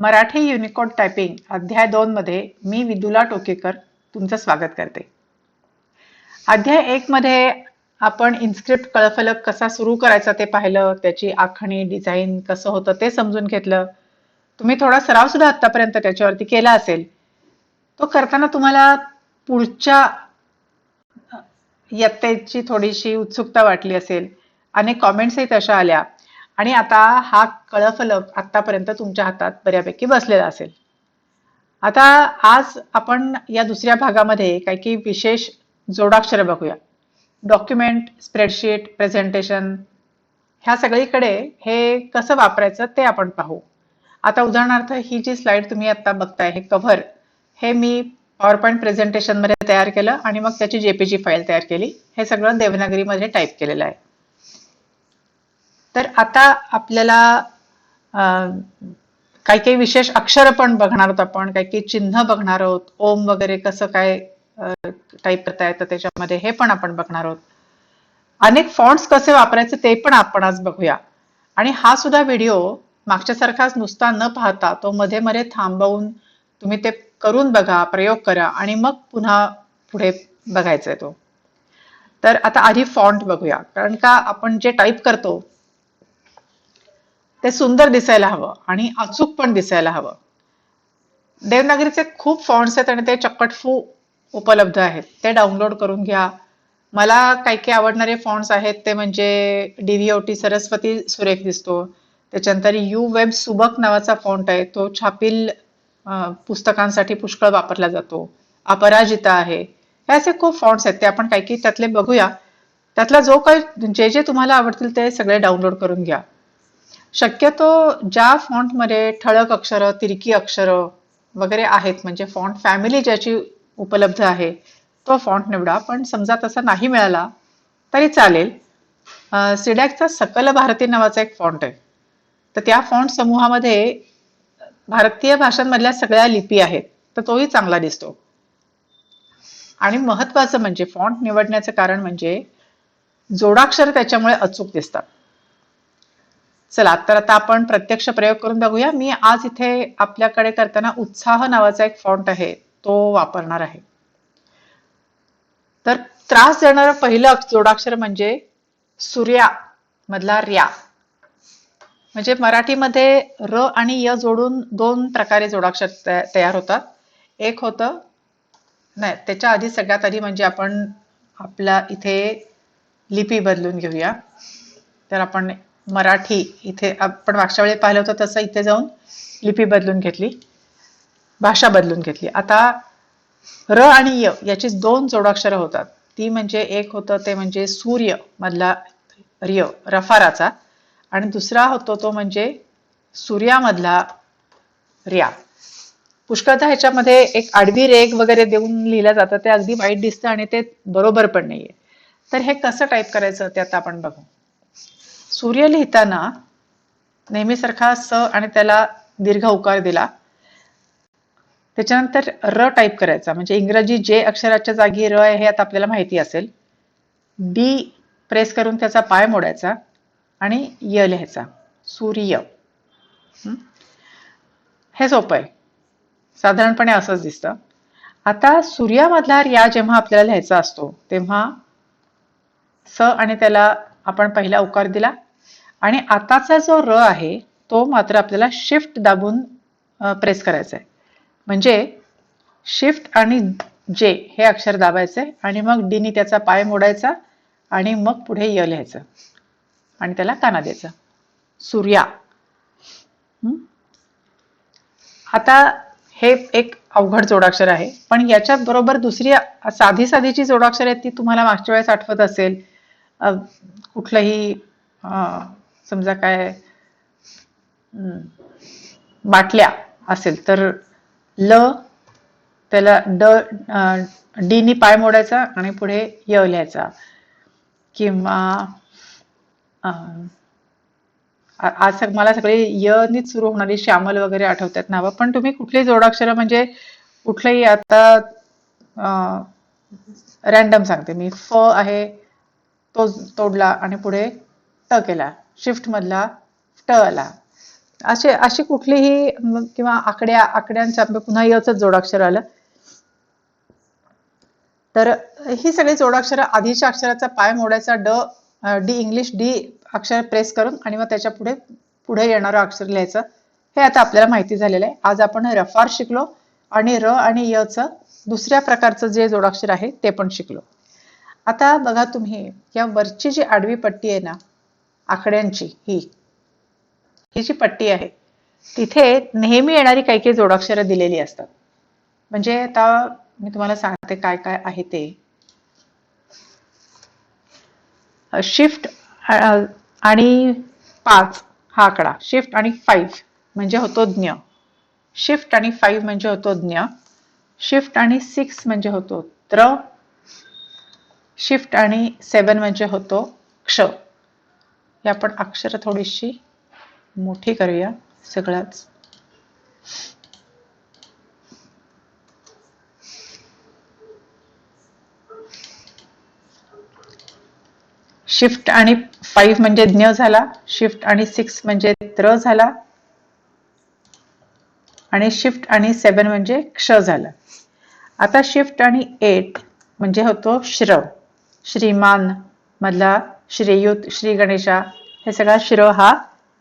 Marathi Unicode typing अध्याय दोन मध्ये मी विदुला टोकेकर तुमचं स्वागत करते. अध्याय एकमध्ये आपण इन्स्क्रिप्ट कळफलक कसा सुरू करायचा ते पाहिलं त्याची आखणी डिझाईन कसं होतं ते समजून घेतलं. तुम्ही थोडा सराव सुद्धा आतापर्यंत त्याच्यावरती केला असेल. तो करताना तुम्हाला पुढच्या इयत्तेची थोडीशी उत्सुकता वाटली असेल. अनेक कॉमेंट्सही तशा आल्या. आणि आता हा कळफलक आतापर्यंत तुमच्या हातात बऱ्यापैकी बसलेला असेल. आता आज आपण या दुसऱ्या भागामध्ये काही काही विशेष जोडाक्षरं बघूया. डॉक्युमेंट स्प्रेडशीट प्रेझेंटेशन ह्या सगळीकडे हे कसं वापरायचं ते आपण पाहू. आता उदाहरणार्थ ही जी स्लाइड तुम्ही आता बघताय हे कव्हर हे मी पॉवर पॉईंट प्रेझेंटेशनमध्ये तयार केलं आणि मग त्याची जेपीजी फाईल तयार केली. हे सगळं देवनागरीमध्ये टाईप केलेलं आहे. तर आता आपल्याला काही काही विशेष अक्षर पण बघणार आहोत आपण काही काही चिन्ह बघणार आहोत ओम वगैरे कसं काय टाईप करता येतं त्याच्यामध्ये हे पण आपण बघणार आहोत. अनेक फॉन्ट्स कसे वापरायचे ते पण आपण आज बघूया. आणि हा सुद्धा व्हिडिओ मागच्यासारखाच नुसता न पाहता तो मध्ये मध्ये थांबवून तुम्ही ते करून बघा प्रयोग करा आणि मग पुन्हा पुढे बघायचा तो. तर आता आधी फॉन्ट बघूया. कारण का आपण जे टाईप करतो ते सुंदर दिसायला हवं आणि अचूक पण दिसायला हवं. देवनागरीचे खूप फॉन्ट्स आहेत आणि ते चक्कटफू उपलब्ध आहेत. ते डाउनलोड करून घ्या. मला काही काही आवडणारे फॉन्ट्स आहेत ते म्हणजे डीव्हीओटी सरस्वती सुरेख दिसतो. त्याच्यानंतर यू वेब सुबक नावाचा फॉन्ट आहे. तो छापील पुस्तकांसाठी पुष्कळ वापरला जातो. अपराजिता आहे. हे असे खूप फॉन्ट्स आहेत. ते आपण काही काही त्यातले बघूया. त्यातला जो काही जे जे तुम्हाला आवडतील ते सगळे डाउनलोड करून घ्या. शक्यतो ज्या फॉन्टमध्ये ठळक अक्षरं तिरकी अक्षरं वगैरे आहेत म्हणजे फॉन्ट फॅमिली ज्याची उपलब्ध आहे तो फॉन्ट निवडा. पण समजा तसा नाही मिळाला तरी चालेल. सिडॅकचा सकल भारती नावाचा एक फॉन्ट आहे. तर त्या फॉन्ट समूहामध्ये भारतीय भाषांमधल्या सगळ्या लिपी आहेत तर तोही चांगला दिसतो. आणि महत्वाचं म्हणजे फॉन्ट निवडण्याचं कारण म्हणजे जोडाक्षर त्याच्यामुळे अचूक दिसतात. चला तर आता आपण प्रत्यक्ष प्रयोग करून बघूया. मी आज इथे आपल्याकडे करताना उत्साह नावाचा एक फॉन्ट आहे तो वापरणार आहे. तर त्रास देणारं पहिलं जोडाक्षर म्हणजे सूर्या मधला र्या म्हणजे मराठीमध्ये र आणि य जोडून दोन प्रकारे जोडाक्षर तयार होतात. एक होतं नाही त्याच्या आधी सगळ्यात आधी म्हणजे आपण आपला इथे लिपी बदलून घेऊया. तर आपण मराठी इथे आपण मागच्या वेळी पाहिलं होतं तसं इथे जाऊन लिपी बदलून घेतली भाषा बदलून घेतली. आता र आणि य याची दोन जोडाक्षरं होतात. ती म्हणजे एक होतं ते म्हणजे सूर्य मधला रिय रफाराचा आणि दुसरा होतो तो म्हणजे सूर्यामधला रिया. पुष्कळदा ह्याच्यामध्ये एक आडवी रेग वगैरे देऊन लिहिलं जातं ते अगदी वाईट दिसतं आणि ते बरोबर पण नाहीये. तर हे कसं टाईप करायचं ते आता आपण बघू. सूर्य लिहिताना नेहमीसारखा स आणि त्याला दीर्घ उकार दिला. त्याच्यानंतर र टाईप करायचा. म्हणजे इंग्रजी जे अक्षराच्या जागी र आहे हे आता आपल्याला माहिती असेल. डी प्रेस करून त्याचा पाय मोडायचा आणि य लिहायचा. सूर्य. हे? सोपं आहे. साधारणपणे असंच दिसतं. आता सूर्यामधला या जेव्हा आपल्याला लिहायचा असतो तेव्हा स आणि त्याला आपण पहिला उकार दिला. आणि आताचा जो र आहे तो मात्र आपल्याला शिफ्ट दाबून प्रेस करायचा आहे म्हणजे शिफ्ट आणि जे हे अक्षर दाबायचे आणि मग डीनी त्याचा पाय मोडायचा आणि मग पुढे य लिहायचं. आणि त्याला काना द्यायचा. सूर्या. आता हे एक अवघड जोडाक्षर आहे. पण याच्यात बरोबर दुसरी साधी साधीची जोडाक्षर आहेत ती तुम्हाला मागच्या वेळेस आठवत असेल. कुठलंही समजा काय बाटल्या असेल तर ल त्याला ड डीनी पाय मोडायचा आणि पुढे य लिहायचा. किंवा आज मला सगळे यनीच सुरू होणारी श्यामल वगैरे आठवतात नावं पण तुम्ही कुठली जोडाक्षर म्हणजे कुठलंही आता रॅन्डम सांगते मी. फ आहे तो तोडला आणि पुढे ट केला. शिफ्टमधला ट आला. असे अशी कुठलीही किंवा आकड्या आकड्यांच्या पुन्हा यच जोडाक्षर आलं. तर ही सगळी जोडाक्षर आधीच्या अक्षराचा पाय मोडायचा ड डी इंग्लिश डी अक्षर प्रेस करून आणि मग त्याच्या पुढे पुढे येणारं अक्षर लिहायचं. हे आता आपल्याला माहिती झालेलं आहे. आज आपण रफार शिकलो आणि र आणि य च दुसऱ्या प्रकारचं जे जोडाक्षर आहे ते पण शिकलो. आता बघा तुम्ही या वरची जी आडवी पट्टी आहे ना आकड्यांची ही. ही जी पट्टी आहे तिथे नेहमी येणारी काही काही जोडाक्षरं दिलेली असतात. म्हणजे आता मी तुम्हाला सांगते काय काय आहे ते. शिफ्ट आणि पाच हा आकडा. शिफ्ट आणि फाईव्ह म्हणजे होतो ज्ञ. शिफ्ट आणि फाईव्ह म्हणजे होतो ज्ञ. शिफ्ट आणि सिक्स म्हणजे होतो त्र. शिफ्ट आणि सेवन म्हणजे होतो क्ष. हे आपण अक्षर थोडीशी मोठी करूया सगळ्याच शिफ्ट आणि फाईव्ह म्हणजे ज्ञ झाला शिफ्ट आणि सिक्स म्हणजे त्र झाला आणि शिफ्ट आणि सेवन म्हणजे क्ष झाला. आता शिफ्ट आणि एट म्हणजे होतो श्र श्रीमान मधला श्रीयुत श्री गणेशा हे सगळा श्र हा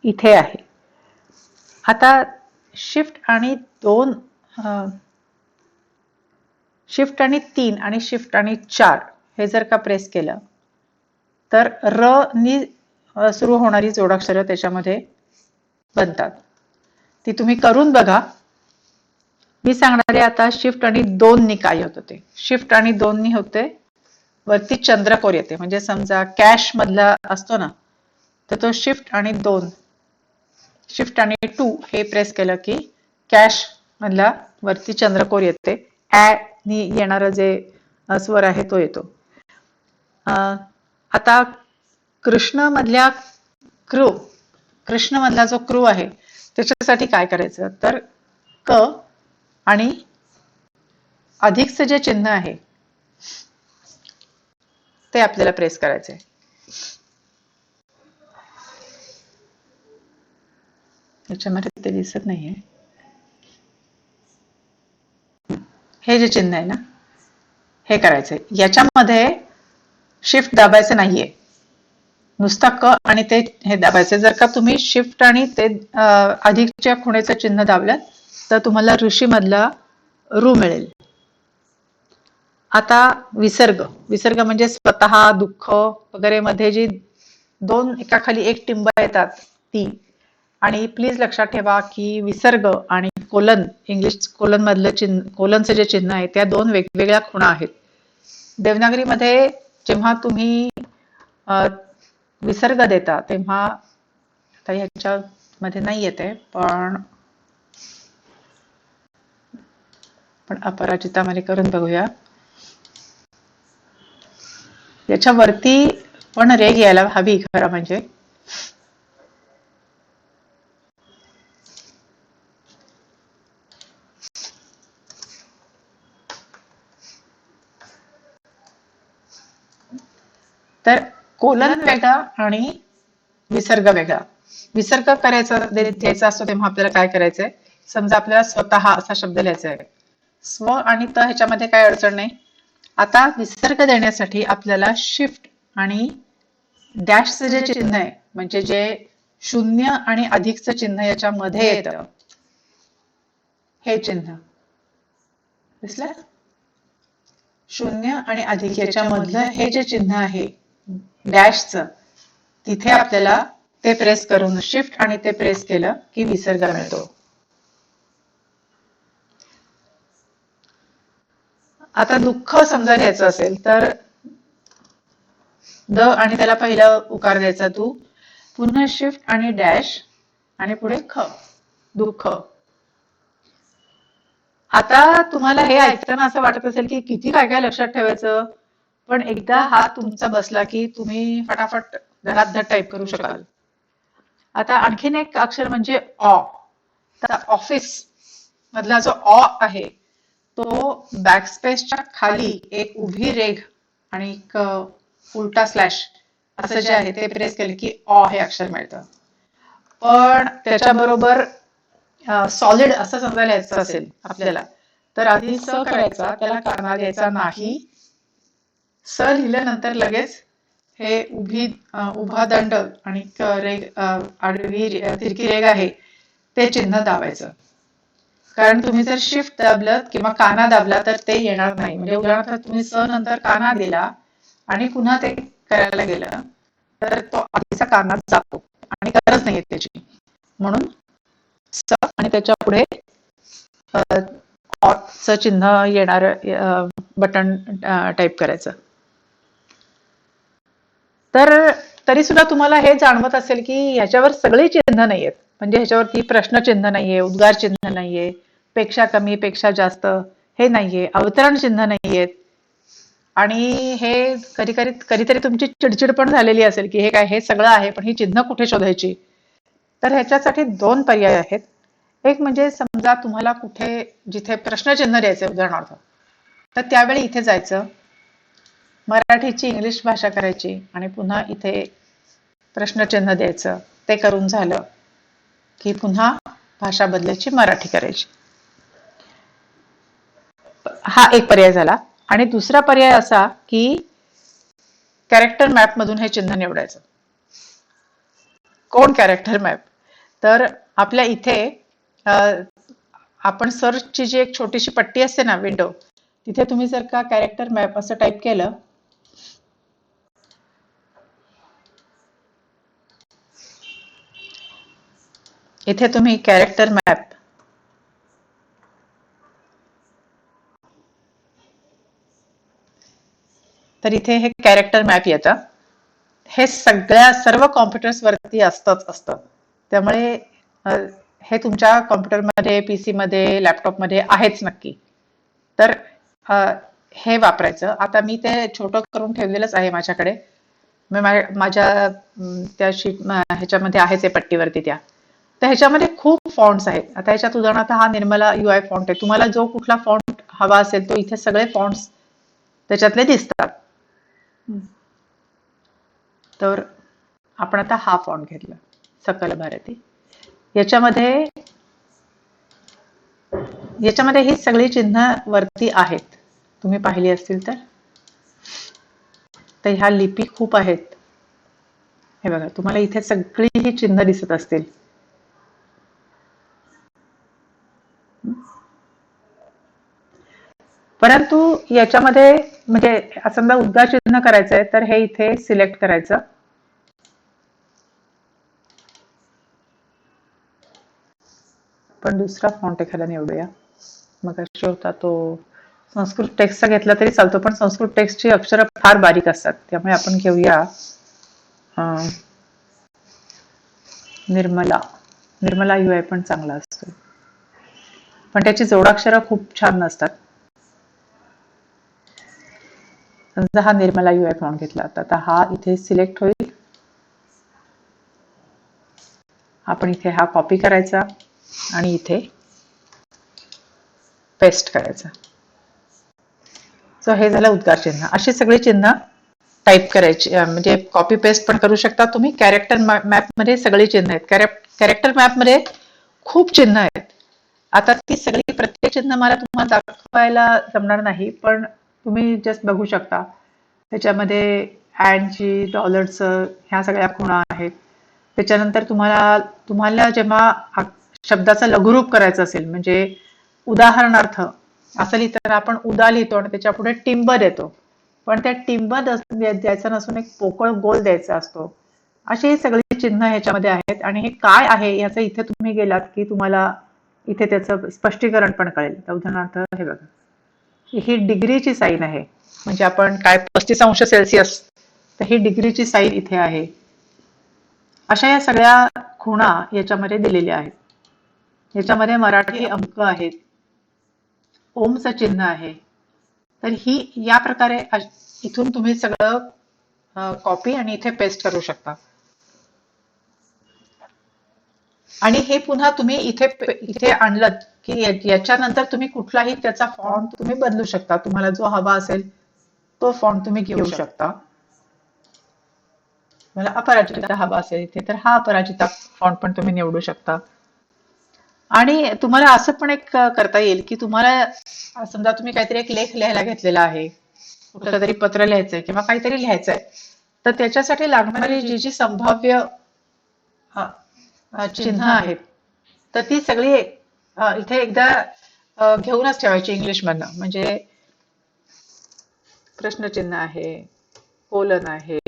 इथे आहे. आता शिफ्ट आणि दोन शिफ्ट आणि तीन आणि शिफ्ट आणि चार हे जर का प्रेस केलं तर र नी सुरू होणारी जोडाक्षरं त्याच्यामध्ये बनतात. ती तुम्ही करून बघा. मी सांगणारे आता शिफ्ट आणि दोन नी काय होत ते शिफ्ट आणि दोन नी होते. वरती चंद्रकोर येते. म्हणजे समजा कॅश मधला असतो ना तर तो शिफ्ट आणि दोन शिफ्ट आणि टू हे प्रेस केलं की कॅश मधला वरती चंद्रकोर येते. नी येणार जे स्वर आहे तो येतो. अं, आता कृष्ण मधल्या क्रू कृष्ण मधला जो क्रू आहे त्याच्यासाठी काय करायचं? तर क आणि अधिकचं जे चिन्ह आहे ते आपल्याला प्रेस करायचंय याच्यामध्ये ते दिसत नाहीये हे जे चिन्ह आहे ना हे करायचंय याच्यामध्ये शिफ्ट दाबायचं नाहीये नुसता क आणि ते हे दाबायचे जर का तुम्ही शिफ्ट आणि ते अधिकच्या खुणेचं चिन्ह दाबलं तर तुम्हाला ऋषी मधला रू मिळेल आता विसर्ग. विसर्ग म्हणजे स्वतः दुःख वगैरे मध्ये जी दोन एकाखाली एक टिंब येतात ती. आणि प्लीज लक्षात ठेवा की विसर्ग आणि कोलन इंग्लिश कोलन मधलं चिन्ह कोलनचं जे चिन्ह आहे त्या दोन वेगवेगळ्या खुणा आहेत. देवनागरीमध्ये जेव्हा तुम्ही विसर्ग देता तेव्हा आता ह्याच्यामध्ये नाही येते पण पण अपराजितामध्ये करून बघूया. याच्यावरती पण रेग यायला हवी खरं म्हणजे. तर कोलन वेगळा आणि विसर्ग वेगळा. विसर्ग करायचा द्यायचा असतो तेव्हा आपल्याला काय करायचंय? समजा आपल्याला स्वतः असा शब्द लिहायचा आहे. स्व आणि त ह्याच्यामध्ये काय अडचण नाही. आता विसर्ग देण्यासाठी आपल्याला शिफ्ट आणि डॅशचं जे चिन्ह आहे म्हणजे जे शून्य आणि अधिकचं चिन्ह याच्यामध्ये येतं हे चिन्ह. दिसलं? शून्य आणि अधिक याच्यामधलं हे जे चिन्ह आहे डॅशचं तिथे आपल्याला ते प्रेस करून शिफ्ट आणि ते प्रेस केलं की विसर्ग मिळतो. आता दुःख समजा घ्यायचं असेल तर द आणि त्याला पहिला उकार द्यायचा तू. पुन्हा शिफ्ट आणि डॅश आणि पुढे ख. दुःख. आता तुम्हाला हे ऐकताना असं वाटत असेल की किती काय काय लक्षात ठेवायचं पण एकदा हा तुमचा बसला की तुम्ही फटाफट धडाधड टाईप करू शकाल. आता आणखीन एक अक्षर म्हणजे ऑ ऑफिस मधला जो ऑ आहे तो बॅकस्पेसच्या खाली एक उभी रेघ आणि एक उलटा स्लॅश असं जे आहे ते प्रेस केलं की ऑ हे अक्षर मिळतं. पण त्याच्याबरोबर सॉलिड असं समजा लिहायचं असेल आपल्याला तर आधी स करायचा त्याला कारणा द्यायचा नाही. स लिहिल्यानंतर लगेच हे उभी उभा दंड आणि रेग आडवी तिरकी रेग आहे ते चिन्ह दाबायचं. कारण तुम्ही जर शिफ्ट दाबलत किंवा काना दाबला तर ते येणार नाही. म्हणजे उदाहरणार्थ तुम्ही स नंतर काना दिला आणि पुन्हा ते करायला गेलं तर तो आधीचा काना जातो आणि गरज नाही त्याची. म्हणून स आणि त्याच्या पुढे च चिन्ह येणार बटन टाईप करायचं. तर तरी सुद्धा तुम्हाला हे जाणवत असेल की ह्याच्यावर सगळी चिन्ह नाहीयेत. म्हणजे ह्याच्यावरती प्रश्नचिन्ह नाहीये उद्गार चिन्ह नाहीये. पेक्षा कमी पेक्षा जास्त हे नाहीये. अवतरण चिन्ह नाहीयेत आणि हे कधी कधी कधीतरी तुमची चिडचिड पण झालेली असेल की हे काय हे सगळं आहे पण ही चिन्ह कुठे शोधायची? तर ह्याच्यासाठी दोन पर्याय आहेत. एक म्हणजे समजा तुम्हाला कुठे जिथे प्रश्नचिन्ह द्यायचे उदाहरणार्थ तर त्यावेळी इथे जायचं. मराठीची इंग्लिश भाषा करायची आणि पुन्हा इथे प्रश्नचिन्ह द्यायचं. ते करून झालं की पुन्हा भाषा बदलायची मराठी करायची. हा एक पर्याय झाला. आणि दुसरा पर्याय असा की कॅरेक्टर मॅप मधून हे चिन्ह निवडायचं. कोण कॅरेक्टर मॅप तर आपल्या इथे आपण सर्चची जी एक छोटीशी पट्टी असते ना विंडो तिथे तुम्ही जर का कॅरेक्टर मॅप असं टाईप केलं इथे तुम्ही कॅरेक्टर मॅप तर इथे हे कॅरेक्टर मॅप येतं. हे सगळ्या सर्व कॉम्प्युटर्स वरती असतंच असतं. त्यामुळे हे तुमच्या कॉम्प्युटरमध्ये पीसी मध्ये लॅपटॉपमध्ये आहेच नक्की. तर हे वापरायचं. आता मी ते छोटं करून ठेवलेलंच आहे माझ्याकडे. मी माझ्या त्या शीट ह्याच्यामध्ये आहेच आहे पट्टीवरती त्या. तर ह्याच्यामध्ये खूप फॉन्ट्स आहेत. आता ह्याच्यात उदाहरणार्थ हा निर्मला यू आय फॉन्ट आहे. तुम्हाला जो कुठला फॉन्ट हवा असेल तो इथे सगळे फॉन्ट्स त्याच्यातले दिसतात. तर आपण आता हा फॉन्ट घेतला सकल भारती. याच्यामध्ये याच्यामध्ये ही सगळी चिन्ह वरती आहेत. तुम्ही पाहिली असतील तर. तर ह्या लिपी खूप आहेत. हे बघा तुम्हाला इथे सगळी ही चिन्ह दिसत असतील. परंतु याच्यामध्ये म्हणजे समजा उद्गार चिन्ह करायचं आहे तर हे इथे सिलेक्ट करायचं. पण दुसरा फॉन्ट एखादा निवडूया. मग होता तो संस्कृत टेक्स्टचा घेतला तरी चालतो पण संस्कृत टेक्स्टची अक्षरं फार बारीक असतात. त्यामुळे आपण घेऊया. निर्मला. निर्मला यू आय पण चांगला असतो. पण त्याची जोडाक्षरं खूप छान नसतात. समजा हा निर्मला यू आय फॉन्ट घेतला तर आता हा इथे सिलेक्ट होईल. आपण इथे हा कॉपी करायचा आणि इथे पेस्ट करायचा. सो हे झालं उद्गार चिन्ह. अशी सगळी चिन्ह टाईप करायची म्हणजे कॉपी पेस्ट पण करू शकता तुम्ही. कॅरेक्टर मॅपमध्ये सगळी चिन्ह आहेत. कॅरेक्टर मॅपमध्ये खूप चिन्ह आहेत. आता ती सगळी प्रत्येक चिन्ह मला तुम्हाला दाखवायला जमणार नाही पण तुम्ही जस्ट बघू शकता. त्याच्यामध्ये अँडची डॉलरचं ह्या सगळ्या खुणा आहेत. त्याच्यानंतर तुम्हाला तुम्हाला जेव्हा शब्दाचा लघुरूप करायचं असेल म्हणजे उदाहरणार्थ असं लिहिताना आपण उदा लिहितो आणि त्याच्या पुढे टिंब देतो. पण त्या टिंब द्यायचं द्यायचा नसून एक पोकळ गोल द्यायचा असतो. अशी ही सगळी चिन्ह ह्याच्यामध्ये आहेत आणि हे काय आहे याचं इथे तुम्ही गेलात की तुम्हाला इथे त्याचं स्पष्टीकरण पण कळेल. उदाहरणार्थ हे बघा. ही डिग्रीची साईन आहे. म्हणजे आपण काय पस्तीस अंश सेल्सिअस तर ही डिग्रीची साईन इथे आहे. अशा या सगळ्या खुणा याच्यामध्ये दिलेल्या आहेत. याच्यामध्ये मराठी अंक आहेत. ओमचं चिन्ह आहे. तर ही या प्रकारे इथून तुम्ही सगळं कॉपी आणि इथे पेस्ट करू शकता. आणि हे पुन्हा तुम्ही इथे इथे आणलं की याच्यानंतर तुम्ही कुठलाही त्याचा फॉन्ट तुम्ही बदलू शकता. तुम्हाला जो हवा असेल तो फॉन्ट तुम्ही घेऊ शकता. मला अपराजिता हवा असेल इथे तर हा अपराजिता फॉन्ट पण तुम्ही निवडू शकता. आणि तुम्हाला असं पण एक करता येईल की तुम्हाला समजा तुम्ही काहीतरी एक लेख लिहायला घेतलेला आहे कुठलं तरी पत्र लिहायचंय किंवा काहीतरी लिहायचंय तर त्याच्यासाठी लागणारी जी जी संभाव्य चिन्ह आहेत. तर ती सगळी इथे एकदा घेऊनच ठेवायची इंग्लिश मधनं. म्हणजे प्रश्नचिन्ह आहे कोलन आहे.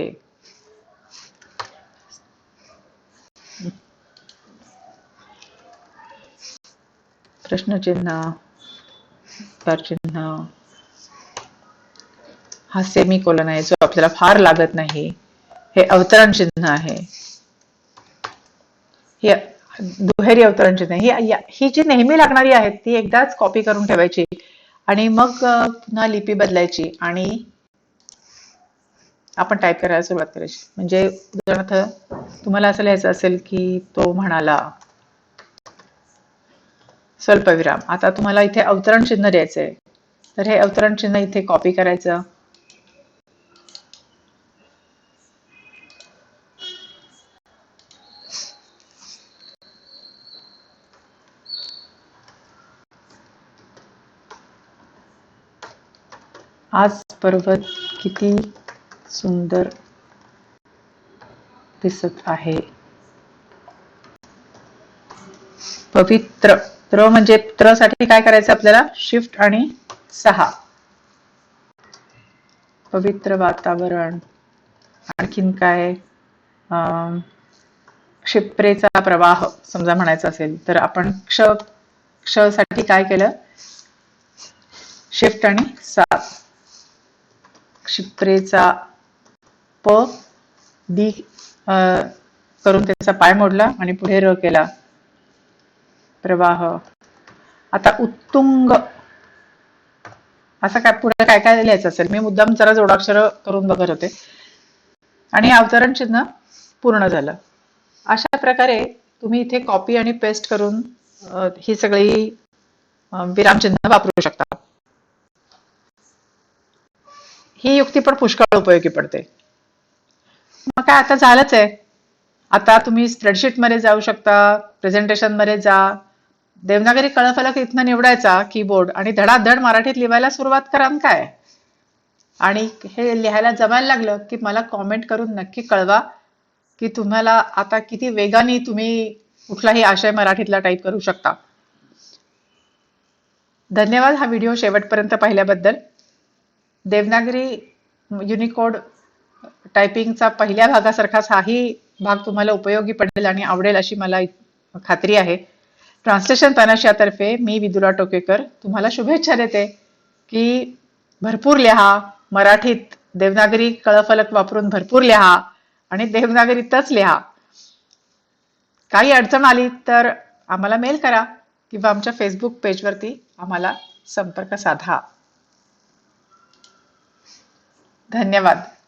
प्रश्नचिन्ह चिन्ह हा सेमी कोलन आहे जो आपल्याला फार लागत नाही. हे अवतरण चिन्ह आहे. हे दुहेरी अवतरण चिन्ह ही ही जी नेहमी लागणारी आहेत ती एकदाच कॉपी करून ठेवायची आणि मग पुन्हा लिपी बदलायची आणि आपण टाईप करायला सुरुवात करायची. म्हणजे उदाहरणार्थ तुम्हाला असं लिहायचं असेल की तो म्हणाला स्वल्पविराम. आता तुम्हाला इथे अवतरण चिन्ह द्यायचंय. तर हे अवतरण चिन्ह इथे कॉपी करायचं. आज पर्वत किती सुंदर दिसत आहे. पवित्र त्र म्हणजे त्रसाठी काय करायचं आपल्याला? शिफ्ट आणि सहा. पवित्र वातावरण. आणखीन काय? अं, क्षिप्रेचा प्रवाह समजा म्हणायचा असेल तर आपण क्ष क्षसाठी काय केलं? शिफ्ट आणि सात. क्षिप्रेचा प दी करून त्याचा पाय मोडला आणि पुढे र केला. प्रवाह. आता उत्तुंग. असं काय पुढे काय काय लिहायचं असेल? मी मुद्दाम जरा जोडाक्षर करून बघत होते. आणि अवतरण चिन्ह पूर्ण झालं. अशा प्रकारे तुम्ही इथे कॉपी आणि पेस्ट करून ही सगळी विरामचिन्ह वापरू शकता. ही युक्ती पण पुष्कळ उपयोगी पडते. मग काय आता झालंच आहे. आता तुम्ही स्प्रेडशीटमध्ये जाऊ शकता प्रेझेंटेशनमध्ये जा. देवनागरी कळफलक इथनं निवडायचा कीबोर्ड आणि धडाधड मराठीत लिहायला सुरुवात करा काय? आणि हे लिहायला जमायला लागलं की मला कॉमेंट करून नक्की कळवा की तुम्हाला आता किती वेगाने तुम्ही कुठलाही आशय मराठीतला टाईप करू शकता. धन्यवाद हा व्हिडिओ शेवटपर्यंत पाहिल्याबद्दल. देवनागरी युनिकोड टायपिंगचा पहिल्या भागासारखाच हाही भाग तुम्हाला उपयोगी पडेल आणि आवडेल अशी मला खात्री आहे. ट्रान्सलेशन तर्फे मी विदुला टोकेकर तुम्हाला शुभेच्छा देते की भरपूर लिहा मराठीत देवनागरी कळफलक वापरून भरपूर लिहा आणि देवनागरीतच लिहा. काही अडचण आली तर आम्हाला मेल करा किंवा आमच्या फेसबुक पेजवरती आम्हाला संपर्क साधा. धन्यवाद.